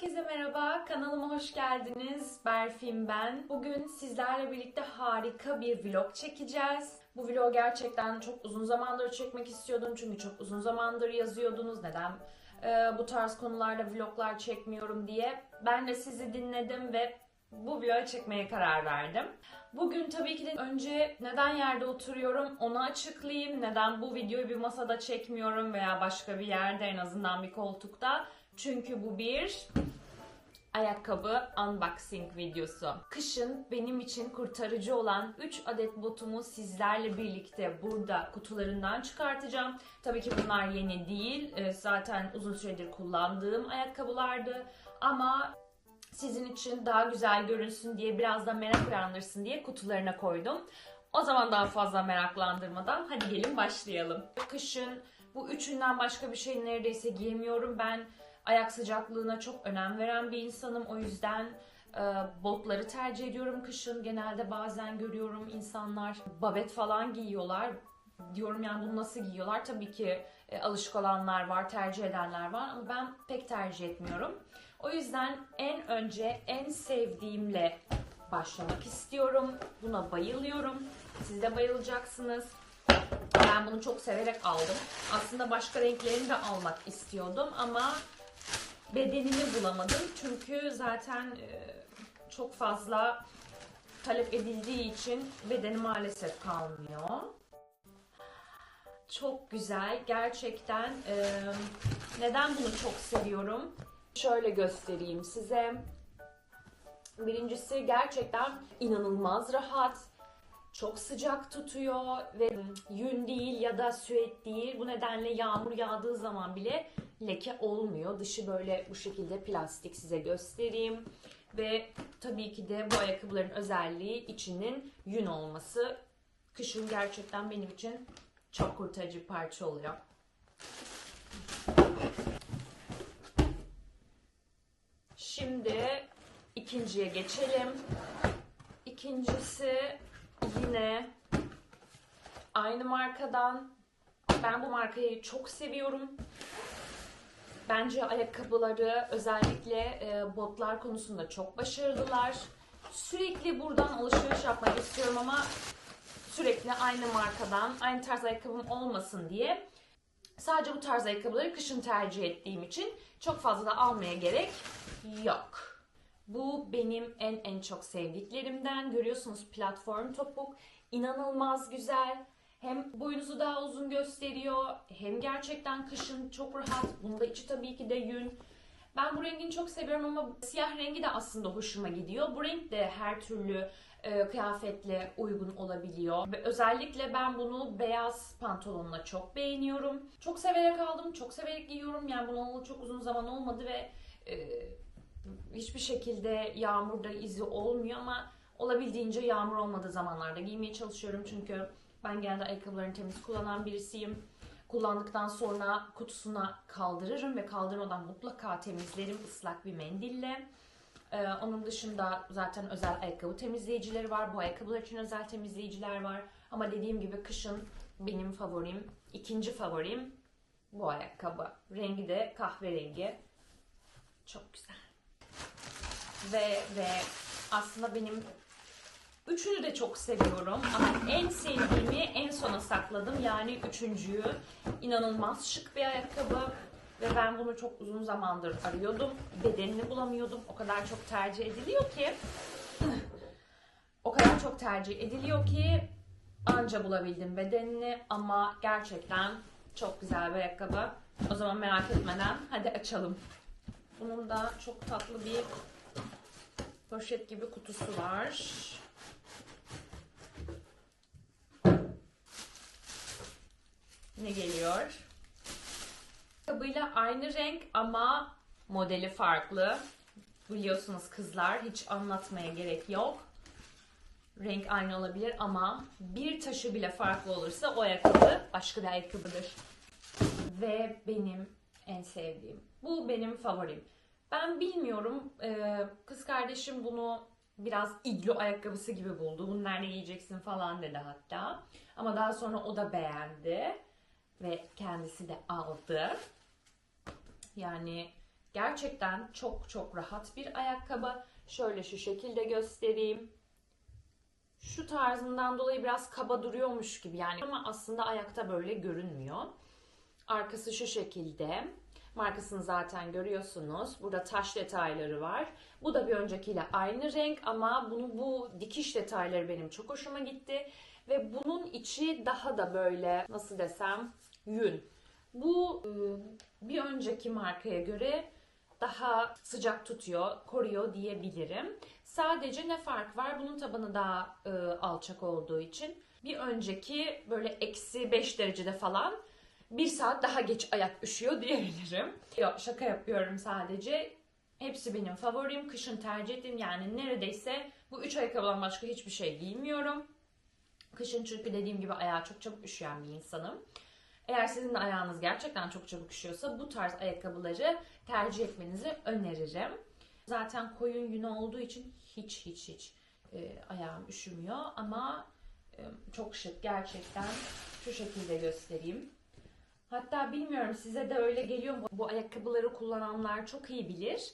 Herkese merhaba, kanalıma hoş geldiniz. Berfin ben. Bugün sizlerle birlikte harika bir vlog çekeceğiz. Bu vlogu gerçekten çok uzun zamandır çekmek istiyordum çünkü çok uzun zamandır yazıyordunuz neden e, bu tarz konularda vloglar çekmiyorum diye. Ben de sizi dinledim ve bu vlogu çekmeye karar verdim. Bugün tabii ki de önce neden yerde oturuyorum onu açıklayayım. Neden bu videoyu bir masada çekmiyorum veya başka bir yerde en azından bir koltukta. Çünkü bu bir ayakkabı unboxing videosu. Kışın benim için kurtarıcı olan 3 adet botumu sizlerle birlikte burada kutularından çıkartacağım. Tabii ki bunlar yeni değil. Ee, Zaten uzun süredir kullandığım ayakkabılardı. Ama sizin için daha güzel görünsün diye biraz da merak uyandırsın diye kutularına koydum. O zaman daha fazla meraklandırmadan hadi gelin başlayalım. Kışın bu üçünden başka bir şey neredeyse giyemiyorum. Ben ayak sıcaklığına çok önem veren bir insanım. O yüzden e, botları tercih ediyorum kışın. Genelde bazen görüyorum insanlar babet falan giyiyorlar. Diyorum yani bunu nasıl giyiyorlar? Tabii ki e, alışık olanlar var, tercih edenler var ama ben pek tercih etmiyorum. O yüzden en önce en sevdiğimle başlamak istiyorum. Buna bayılıyorum. Siz de bayılacaksınız. Ben bunu çok severek aldım. Aslında başka renklerini de almak istiyordum ama bedenini bulamadım. Çünkü zaten e, çok fazla talep edildiği için bedeni maalesef kalmıyor. Çok güzel. Gerçekten e, neden bunu çok seviyorum? Şöyle göstereyim size. Birincisi gerçekten inanılmaz rahat. Çok sıcak tutuyor ve yün değil ya da süet değil. Bu nedenle yağmur yağdığı zaman bile leke olmuyor. Dışı böyle bu şekilde plastik size göstereyim. Ve tabii ki de bu ayakkabıların özelliği içinin yün olması. Kışın gerçekten benim için çok kurtarıcı bir parça oluyor. Şimdi ikinciye geçelim. İkincisi yine aynı markadan. Ben bu markayı çok seviyorum. Bence ayakkabıları özellikle e, botlar konusunda çok başarılılar. Sürekli buradan alışveriş yapmak istiyorum ama sürekli aynı markadan, aynı tarz ayakkabım olmasın diye sadece bu tarz ayakkabıları kışın tercih ettiğim için çok fazla da almaya gerek yok. Bu benim en en çok sevdiklerimden. Görüyorsunuz platform topuk. inanılmaz güzel. Hem boyunuzu daha uzun gösteriyor. Hem gerçekten kışın çok rahat. Bunda içi tabii ki de yün. Ben bu rengini çok seviyorum ama siyah rengi de aslında hoşuma gidiyor. Bu renk de her türlü e, kıyafetle uygun olabiliyor. Ve özellikle ben bunu beyaz pantolonla çok beğeniyorum. Çok severek aldım, çok severek giyiyorum. Yani bunu çok uzun zaman olmadı ve e, hiçbir şekilde yağmurda izi olmuyor ama olabildiğince yağmur olmadığı zamanlarda giymeye çalışıyorum. Çünkü ben genelde ayakkabılarını temiz kullanan birisiyim. Kullandıktan sonra kutusuna kaldırırım ve kaldırmadan mutlaka temizlerim ıslak bir mendille. Ee, onun dışında zaten özel ayakkabı temizleyicileri var. Bu ayakkabılar için özel temizleyiciler var. Ama dediğim gibi kışın benim favorim, ikinci favorim bu ayakkabı. Rengi de kahverengi. Çok güzel. Ve ve aslında benim üçünü de çok seviyorum ama en sevdiğimi en sona sakladım. Yani üçüncüyü. inanılmaz şık bir ayakkabı. Ve ben bunu çok uzun zamandır arıyordum. Bedenini bulamıyordum. O kadar çok tercih ediliyor ki o kadar çok tercih ediliyor ki anca bulabildim bedenini ama gerçekten çok güzel bir ayakkabı. O zaman merak etmeden hadi açalım. Bunun da çok tatlı bir poşet gibi kutusu var. Ne geliyor? Ayakkabıyla aynı renk ama modeli farklı. Biliyorsunuz kızlar hiç anlatmaya gerek yok. Renk aynı olabilir ama bir taşı bile farklı olursa o ayakkabı başka bir ayakkabıdır. Ve benim en sevdiğim. Bu benim favorim. Ben bilmiyorum. e, Kız kardeşim bunu biraz iglo ayakkabısı gibi buldu. Bunu nerede giyeceksin falan dedi hatta. Ama daha sonra o da beğendi. Ve kendisi de aldı. Yani Gerçekten çok çok rahat bir ayakkabı. Şöyle şu şekilde göstereyim. Şu tarzından dolayı biraz kaba duruyormuş gibi yani ama aslında ayakta böyle görünmüyor. Arkası şu şekilde. Markasını zaten görüyorsunuz. Burada taş detayları var. Bu da bir öncekiyle aynı renk ama bunu bu dikiş detayları benim çok hoşuma gitti. Ve bunun içi daha da böyle nasıl desem yün. Bu e, bir önceki markaya göre daha sıcak tutuyor, koruyor diyebilirim. Sadece ne fark var? Bunun tabanı daha e, alçak olduğu için. Bir önceki böyle eksi 5 derecede falan bir saat daha geç ayak üşüyor diyebilirim. Yok şaka yapıyorum sadece. Hepsi benim favorim. Kışın tercih ettiğim yani neredeyse bu üç ayakkabıdan başka hiçbir şey giymiyorum. Kışın çünkü dediğim gibi ayağı çok çabuk üşüyen bir insanım. Eğer sizin de ayağınız gerçekten çok çabuk üşüyorsa bu tarz ayakkabıları tercih etmenizi öneririm. Zaten koyun yünü olduğu için hiç hiç hiç e, ayağım üşümüyor ama e, çok şık gerçekten. Şu şekilde göstereyim. Hatta bilmiyorum size de öyle geliyor mu? Bu ayakkabıları kullananlar çok iyi bilir.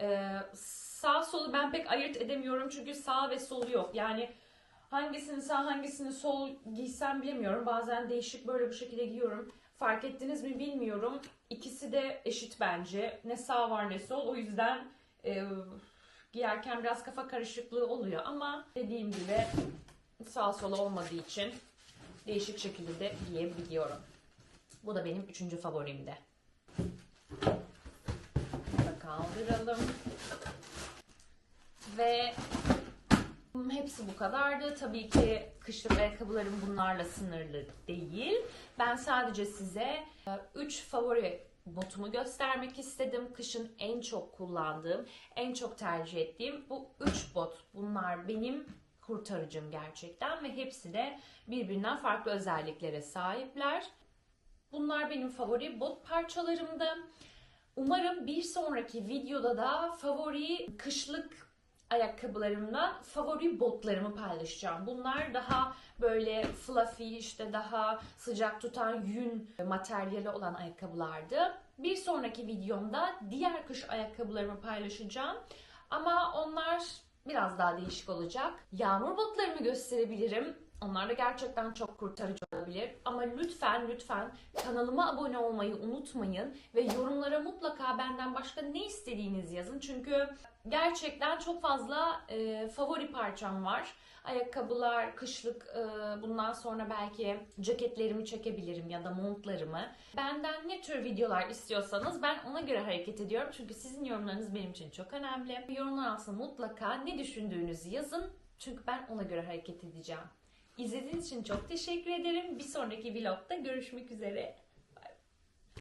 Ee, sağ solu ben pek ayırt edemiyorum çünkü sağ ve sol yok. Yani hangisini sağ hangisini sol giysem bilemiyorum. Bazen değişik böyle bu şekilde giyiyorum. Fark ettiniz mi bilmiyorum. İkisi de eşit bence. Ne sağ var ne sol. O yüzden e, giyerken biraz kafa karışıklığı oluyor. Ama dediğim gibi sağ sol olmadığı için değişik şekilde de giyebiliyorum. Bu da benim üçüncü favorimdi. Kaldıralım. Ve hepsi bu kadardı. Tabii ki kışlık ayakkabılarım bunlarla sınırlı değil. Ben sadece size 3 favori botumu göstermek istedim. Kışın en çok kullandığım, en çok tercih ettiğim bu 3 bot. Bunlar benim kurtarıcım gerçekten ve hepsi de birbirinden farklı özelliklere sahipler. Bunlar benim favori bot parçalarımdı. Umarım bir sonraki videoda da favori kışlık ayakkabılarımdan favori botlarımı paylaşacağım. Bunlar daha böyle fluffy işte daha sıcak tutan yün materyali olan ayakkabılardı. Bir sonraki videomda diğer kış ayakkabılarımı paylaşacağım. Ama onlar biraz daha değişik olacak. Yağmur botlarımı gösterebilirim. Onlar da gerçekten çok kurtarıcı olabilir. Ama lütfen lütfen kanalıma abone olmayı unutmayın ve yorumlara mutlaka benden başka ne istediğinizi yazın. Çünkü gerçekten çok fazla e, favori parçam var. Ayakkabılar, kışlık, e, bundan sonra belki ceketlerimi çekebilirim ya da montlarımı. Benden ne tür videolar istiyorsanız ben ona göre hareket ediyorum. Çünkü sizin yorumlarınız benim için çok önemli. Yorumlar altına mutlaka ne düşündüğünüzü yazın. Çünkü ben ona göre hareket edeceğim. İzlediğiniz için çok teşekkür ederim. Bir sonraki vlogda görüşmek üzere.